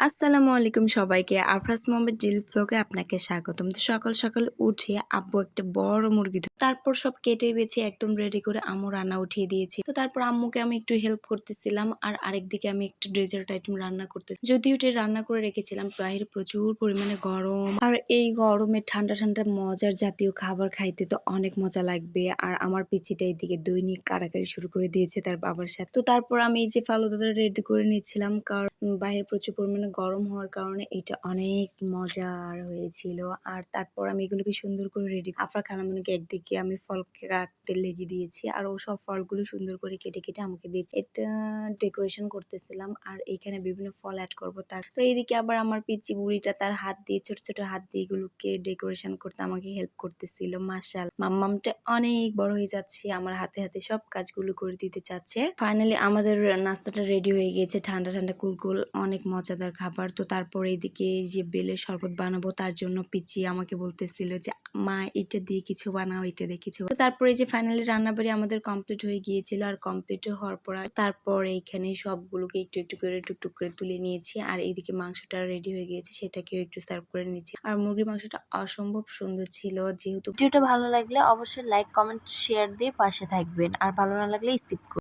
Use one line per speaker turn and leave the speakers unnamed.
আসসালামু আলাইকুম সবাইকে। আফরাস মোহাম্মদ ডিল ফ্লোকে আপনাকে স্বাগতম। তো সকাল সকাল উঠে আব্বু একটা বড় মুরগি তারপর সব কেটে বেছে একদম রেডি করে আম্মু রান্না উঠিয়ে দিয়েছি। তো তারপর আম্মুকে আমি একটু হেল্প করতেছিলাম আর আরেকদিকে আমি একটা ডেজার্ট আইটেম রান্না করতে যদিও এটা রান্না করে রেখেছিলাম বাইরে প্রচুর পরিমাণে গরম। আর এই গরমে ঠান্ডা ঠান্ডা মজার জাতীয় খাবার খাইতে তো অনেক মজা লাগবে। আর আমার পিচিটা এইদিকে দৈনিক কারাকারি শুরু করে দিয়েছে তার বাবার সাথে। তো তারপর আমি এই যে ফালুদাটা রেডি করে নিয়েছিলাম কারণ বাইরে প্রচুর পরিমাণে গরম হওয়ার কারণে এটা অনেক মজার হয়েছিল। আর তারপর আমি এগুলোকে সুন্দর করে রেডি আফরা খালামুনিকে একদিকে আমি ফল কাটতে লেগে দিয়েছি, আর ও সব ফলগুলো সুন্দর করে কেটে কেটে আমাকে দিয়েছে। এটা ডেকোরেশন করতেছিলাম, আর এইখানে বিভিন্ন ফল অ্যাড করব তার। তো এইদিকে আবার আমার পিচি বুড়িটা তার হাত দিয়ে, ছোট ছোট হাত দিয়ে এগুলোকে ডেকোরেশন করতে আমাকে হেল্প করতেছিল মাসাল মাম্মামটা অনেক বড় হয়ে যাচ্ছে, আমার হাতে হাতে সব কাজগুলো করে দিতে চাচ্ছে। ফাইনালি আমাদের নাস্তাটা রেডি হয়ে গিয়েছে, ঠান্ডা ঠান্ডা কুলকুল, অনেক মজাদার খাবার, তো তারপর এইদিকে এই যে বেলের শরবত বানাবো, তার জন্য পিচি আমাকে বলতেছিল যে, মা, এটা দিয়ে কিছু বানাও, এটা দিয়ে কিছু তারপরে যে ফাইনালি রান্নাবাড়ি আমাদের কমপ্লিট হয়ে গিয়েছিল, আর কমপ্লিট হওয়ার পর তারপর এইখানে সবগুলোকে একটু একটু করে টুকটুক করে তুলে নিয়েছি, আর এইদিকে মাংসটা রেডি হয়ে গিয়েছে, সেটাকেও একটু সার্ভ করে নিয়েছি। আর মুরগির মাংসটা অসম্ভব সুন্দর ছিল, যেহেতু
ভিডিওটা ভালো লাগলে অবশ্যই লাইক কমেন্ট শেয়ার দিয়ে পাশে থাকবেন, আর ভালো না লাগলে স্কিপ করুন